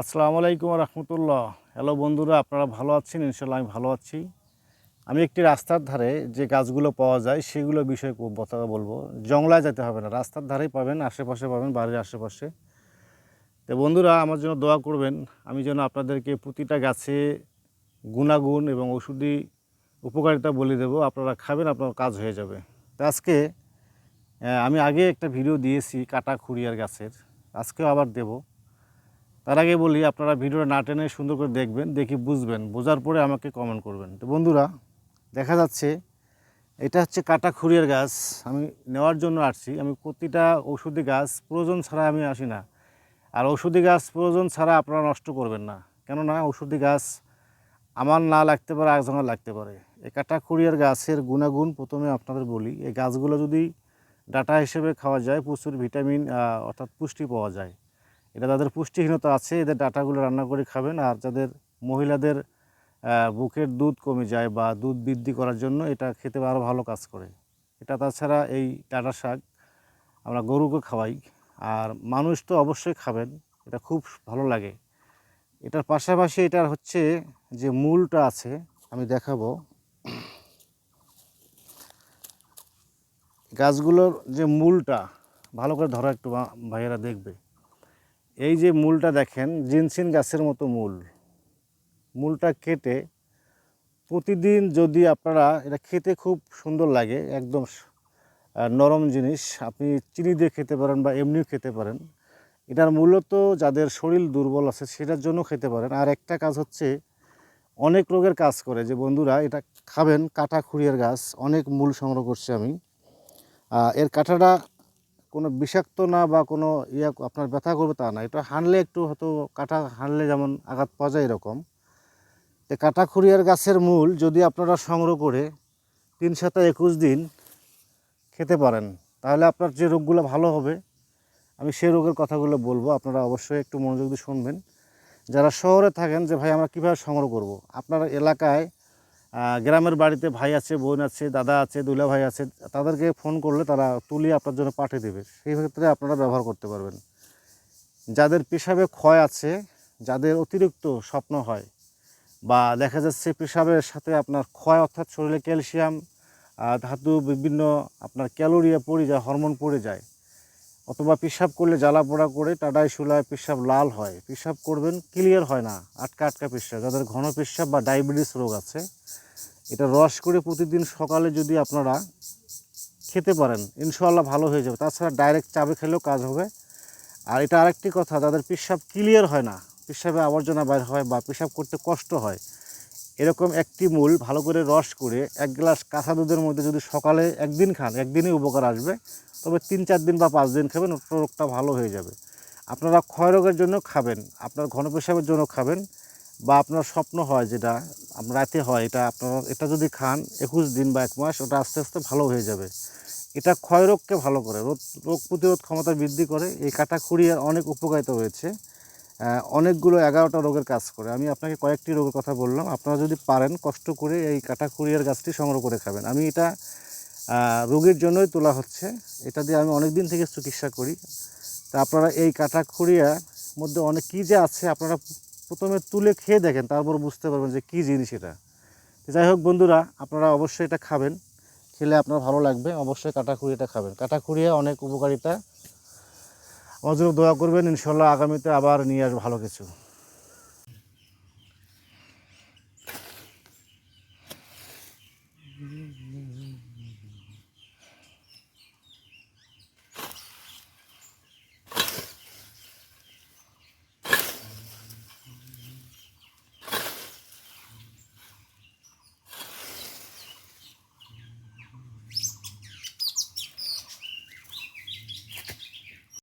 আসসালামু আলাইকুম রহমতুল্লাহ। হ্যালো বন্ধুরা, আপনারা ভালো আছেন? ইনশাল্লাহ আমি ভালো আছি। আমি একটি রাস্তার ধারে যে গাছগুলো পাওয়া যায়, সেগুলো বিষয়ে কথা বলব। জংলায় যেতে হবে না, রাস্তার ধারেই পাবেন, আশেপাশে পাবেন, বাড়ির আশেপাশে। তো বন্ধুরা, আমার জন্য দোয়া করবেন, আমি যেন আপনাদেরকে প্রতিটা গাছে গুণাগুণ এবং ওষুধি উপকারিতা বলে দেবো। আপনারা খাবেন, আপনার কাজ হয়ে যাবে। তো আজকে আমি আগে একটা ভিডিও দিয়েছি কাটা খুঁড়িয়ার গাছের। আজকেও আবার দেবো। তার আগে বলি, আপনারা ভিডিওটা না টেনে সুন্দর করে দেখবেন, দেখি বুঝবেন, বোঝার পরে আমাকে কমেন্ট করবেন। তো বন্ধুরা, দেখা যাচ্ছে এটা হচ্ছে কাটা খুঁড়িয়ার গাছ, আমি নেওয়ার জন্য আসছি। আমি প্রতিটা ওষুধি গাছ, প্রয়োজন ছাড়া আমি আসি না। আর ওষুধি গাছ, প্রয়োজন ছাড়া আপনারা নষ্ট করবেন না। কেননা ওষুধি গাছ আমার না লাগতে পারে একজনের লাগতে পারে। এই কাটা খুঁড়িয়ার গাছের গুণাগুণ প্রথমে আপনাদের বলি, এই গাছগুলো যদি ডাটা হিসেবে খাওয়া যায়, প্রচুর ভিটামিন অর্থাৎ পুষ্টি পাওয়া যায়। এটা তাদের পুষ্টিহীনতা আছে, এদের ডাটাগুলো রান্না করে খাবেন আর যাদের মহিলাদের বুকের দুধ কমে যায় বা দুধ বৃদ্ধি করার জন্য এটা খেতে আরও ভালো কাজ করে। এটা তাছাড়া এই ডাটা শাক আমরা গরুকে খাওয়াই আর মানুষ তো অবশ্যই খাবেন, এটা খুব ভালো লাগে। এটার পাশাপাশি এটার হচ্ছে যে মূলটা আছে, আমি দেখাবো। গাছগুলোর যে মূলটা ভালো করে ধরো একটু ভাইয়েরা দেখবে। এই যে মূলটা দেখেন, জিনসিন গাছের মতো মূল। মূলটা কেটে প্রতিদিন যদি আপনারা, এটা খেতে খুব সুন্দর লাগে, একদম নরম জিনিস, আপনি চিনি দিয়ে খেতে পারেন বা এমনিও খেতে পারেন। এটার মূলত যাদের শরীর দুর্বল আছে, সেটার জন্য খেতে পারেন। আর একটা কাজ হচ্ছে, অনেক রোগের কাজ করে। যে বন্ধুরা, এটা খাবেন, কাটা খুঁড়িয়ার গাছ, অনেক মূল সংগ্রহ করছি আমি। এর কাঁটাটা কোনো বিষাক্ত না বা কোনো ইয়া আপনার ব্যথা করবে তা না। এটা হানলে একটু হয়তো কাটা হানলে যেমন আঘাত পাওয়া যায় এরকম। তো কাটা খুঁড়িয়ার গাছের মূল যদি আপনারা সংগ্রহ করে তিন সাথে একুশ দিন খেতে পারেন, তাহলে আপনার যে রোগগুলো ভালো হবে, আমি সেই রোগের কথাগুলো বলব। আপনারা অবশ্যই একটু মনোযোগ দিয়ে শুনবেন। যারা শহরে থাকেন যে, ভাই, আমরা কীভাবে সংগ্রহ করব। আপনার এলাকায় গ্রামের বাড়িতে ভাই আছে, বোন আছে, দাদা আছে, দুলা ভাই আছে, তাদেরকে ফোন করলে তারা তুলিয়ে আপনার জন্য পাঠিয়ে দেবে। সেই ক্ষেত্রে আপনারা ব্যবহার করতে পারবেন। যাদের পেশাবে ক্ষয় আছে, যাদের অতিরিক্ত স্বপ্ন হয়, বা দেখা যাচ্ছে পেশাবের সাথে আপনার ক্ষয় অর্থাৎ শরীরে ক্যালসিয়াম ধাতু বিভিন্ন আপনার ক্যালোরিয়া পড়ে যায়, হরমোন পড়ে যায় অথবা পেশাব করলে জ্বালা পোড়া করে টাডাই শুলায় পেশাব লাল হয়। পেশাব করবেন ক্লিয়ার হয় না, আটকা আটকা পেশাব। যাদের ঘন পেশাব বা ডায়াবেটিস রোগ আছে, এটা রস করে প্রতিদিন সকালে যদি আপনারা খেতে পারেন ইনশাল্লাহ ভালো হয়ে যাবে। তাছাড়া ডাইরেক্ট চাবে খেলেও কাজ হবে। আর এটা আরেকটি কথা, যাদের পেশাব ক্লিয়ার হয় না, পেশাবে আবর্জনা বাইর হয় বা পেশাব করতে কষ্ট হয় এরকম একটি মূল ভালো করে রস করে এক গ্লাস কাঁচা দুধের মধ্যে যদি সকালে একদিন খান একদিনই উপকার আসবে তবে তিন চার দিন বা পাঁচ দিন খাবেন রোগটা ভালো হয়ে যাবে। আপনারা ক্ষয় রোগের জন্য খাবেন আপনার ঘন পেশাবের জন্য খাবেন বা আপনার স্বপ্ন হয় যেটা রাতে হয় এটা আপনারা এটা যদি খান একুশ দিন বা এক মাস ওটা আস্তে আস্তে ভালো হয়ে যাবে। এটা ক্ষয় রোগকে ভালো করে রোগ রোগ প্রতিরোধ ক্ষমতা বৃদ্ধি করে এই কাটা খুঁড়িয়ার অনেক উপকারিতা আহ, অনেকগুলো এগারোটা রোগের কাজ করে। আমি আপনাকে কয়েকটি রোগের কথা বললাম। আপনারা যদি পারেন, কষ্ট করে এই কাটা খুঁড়িয়ার গাছটি সংগ্রহ করে খাবেন। আমি এটা রোগীর জন্যই তোলা হচ্ছে। এটা দিয়ে আমি অনেক দিন থেকে চিকিৎসা করি। তা আপনারা এই কাটা খুঁড়িয়ার মধ্যে অনেক কী যে আছে, আপনারা প্রথমে তুলে খেয়ে দেখেন, তারপর বুঝতে পারবেন যে কী জিনিস এটা। যাই হোক বন্ধুরা, আপনারা অবশ্যই এটা খাবেন। খেলে আপনার ভালো লাগবে। অবশ্যই কাটা খুঁড়িটা খাবেন। কাটা খুঁড়িয়া অনেক উপকারিতা। জন্য দোয়া করবেন ইনশাল্লাহ আগামীতে আবার নিয়ে আসব ভালো কিছু।